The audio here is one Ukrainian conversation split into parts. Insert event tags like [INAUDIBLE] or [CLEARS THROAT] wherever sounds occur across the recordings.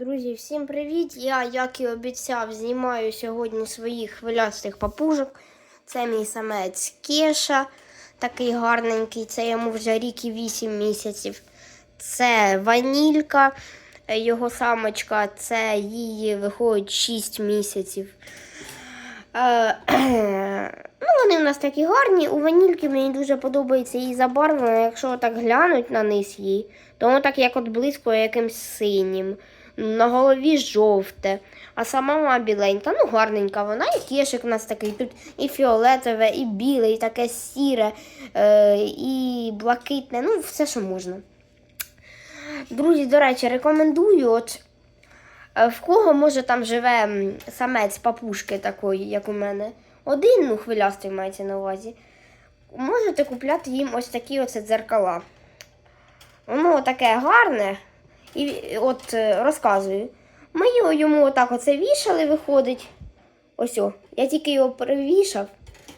Друзі, всім привіт! Я, як і обіцяв, знімаю сьогодні своїх хвилястих папужок. Це мій самець Кеша, такий гарненький, це йому вже рік і 8 місяців. Це ванілька, його самочка, це її виходить 6 місяців. Е, [CLEARS THROAT] ну, вони в нас такі гарні. У ванільки мені дуже подобається її забарвлення. Якщо так глянуть на низ її, то воно так як от близько якимсь синім. На голові жовте, а сама вона біленька, ну гарненька вона, і кішик у нас такий. Тут і фіолетове, і біле, і таке сіре, е, і блакитне, ну все, що можна. Друзі, до речі, рекомендую, от е, в кого може там живе самець папушки такої, як у мене. Один, ну, хвилястий мається на увазі. Можете купляти їм ось такі оце дзеркала. Воно таке гарне. І е, от е, розказую. Ми його йому отак оце вішали, виходить. Ось о. Я тільки його перевішав.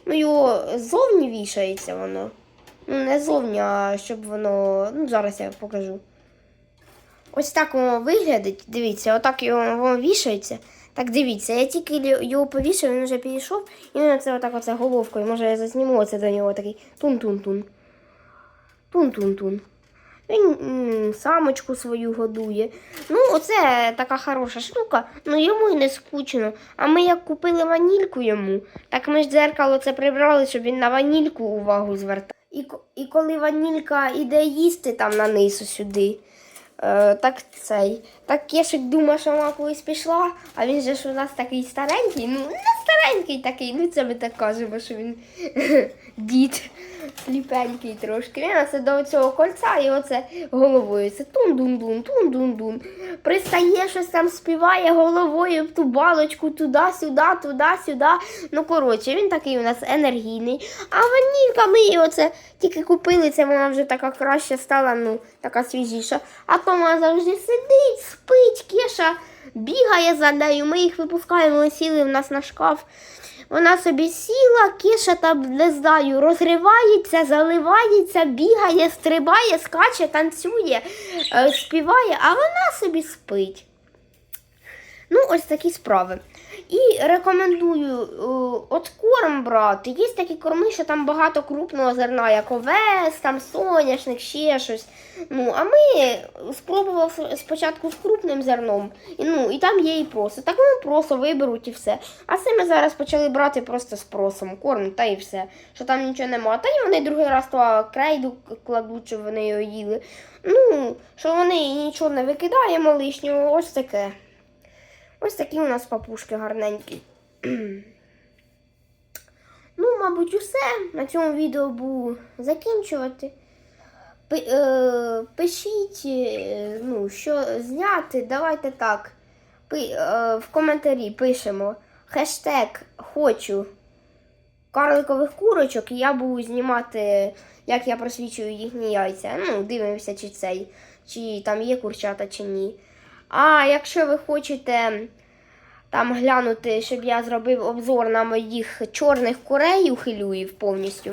Ну, його ззовні вішається воно. Ну, не ззовні, а щоб воно. Ну, зараз я покажу. Ось так воно виглядить. Дивіться, отак його воно вішається. Так дивіться, я тільки його повішав, він вже підійшов, і він оце отак оце головкою. Може я засніму оце до нього такий тун-тун-тун. Тун-тун-тун. Він самочку свою годує. Ну, оце така хороша штука, ну йому й не скучно. А ми як купили ванільку йому, так ми ж дзеркало це прибрали, щоб він на ванільку увагу звертав. І, і коли ванілька іде їсти там на низу сюди, е, так цей. Так кешик думає, що вона колись пішла, а він же ж у нас такий старенький, ну не старенький такий, ну це ми так кажемо, що він [LAUGHS] дід трошки. Він оце до цього кольця і оце головою. Це тун-дун-дун, тун-дун-дун. Пристає, щось там співає головою в ту балочку туди-сюди, туди-сюди. Ну, коротше, він такий у нас енергійний. А ванілька ми її оце тільки купили, це вона вже така краще стала, ну, така свіжіша. А то вона завжди сидить, спить, кеша бігає за нею. Ми їх випускаємо, сіли в нас на шкаф. Вона собі сіла, киша там, не знаю, розривається, заливається, бігає, стрибає, скаче, танцює, е, співає, а вона собі спить. Ну, ось такі справи. І рекомендую е, от корм брати. Є такі корми, що там багато крупного зерна, як овес, там соняшник, ще щось. Ну, а ми спробували спочатку з крупним зерном, і, ну, і там є і просо. Так вони просо виберуть і все. А це ми зараз почали брати просто з просом корм, та і все. Що там нічого нема. Та й вони другий раз то крейду кладуть, щоб вони його їли. Ну, що вони нічого не викидаємо лишнього, ось таке. Ось такі у нас папушки гарненькі. [CLEARS THROAT] мабуть, усе. На цьому відео буду закінчувати. Е, пишіть, е, ну, що зняти, давайте так. Е, в коментарі пишемо хештег хочу карликових курочок, і я буду знімати, як я просвічую їхні яйця. Ну, дивимося, чи цей, чи там є курчата, чи ні. А якщо ви хочете там глянути, щоб я зробив обзор на моїх чорних курей ухилюїв повністю,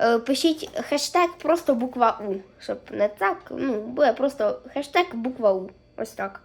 е, пишіть хештег просто буква У. Щоб не так, ну, буде просто хештег буква У. Ось так.